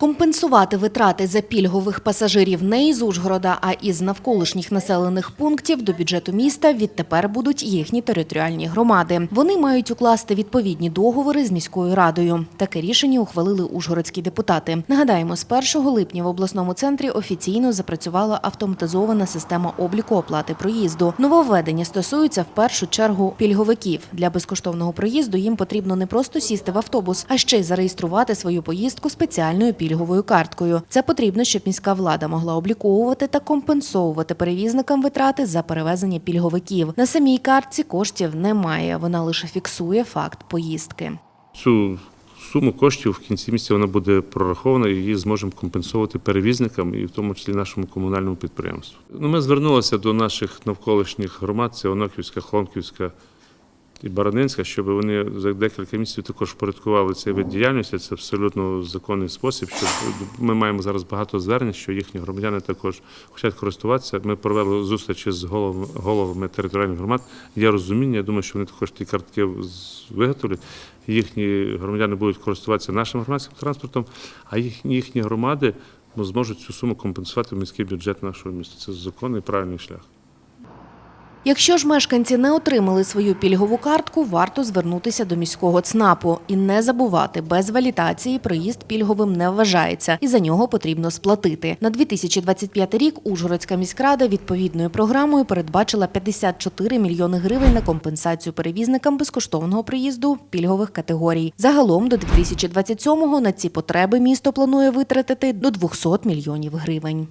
Компенсувати витрати за пільгових пасажирів не із Ужгорода, а із навколишніх населених пунктів до бюджету міста відтепер будуть їхні територіальні громади. Вони мають укласти відповідні договори з міською радою. Таке рішення ухвалили ужгородські депутати. Нагадаємо, з 1 липня в обласному центрі офіційно запрацювала автоматизована система обліку оплати проїзду. Нововведення стосуються в першу чергу пільговиків. Для безкоштовного проїзду їм потрібно не просто сісти в автобус, а ще й зареєструвати свою поїздку спеціальною пільговою карткою. Це потрібно, щоб міська влада могла обліковувати та компенсовувати перевізникам витрати за перевезення пільговиків. На самій картці коштів немає. Вона лише фіксує факт поїздки. Цю суму коштів в кінці місяця вона буде прорахована і її зможемо компенсувати перевізникам і в тому числі нашому комунальному підприємству. Ну, ми звернулися до наших навколишніх громад, це Оноківська, Хломківська і Баранинська, щоб вони за декілька місяців також впорядкували цей вид діяльності. Це абсолютно законний спосіб. Що ми маємо зараз багато звернень, що їхні громадяни також хочуть користуватися. Ми провели зустрічі з головами, головами територіальних громад. Є розуміння. Я думаю, що вони також ті картки виготовлять. Їхні громадяни будуть користуватися нашим громадським транспортом, а їхні громади ну, зможуть цю суму компенсувати в міський бюджет нашого міста. Це законний правильний шлях. Якщо ж мешканці не отримали свою пільгову картку, варто звернутися до міського ЦНАПу і не забувати, без валідації проїзд пільговим не вважається, і за нього потрібно сплатити. На 2025 рік Ужгородська міськрада відповідною програмою передбачила 54 мільйони гривень на компенсацію перевізникам безкоштовного проїзду пільгових категорій. Загалом до 2027-го на ці потреби місто планує витратити до 200 мільйонів гривень.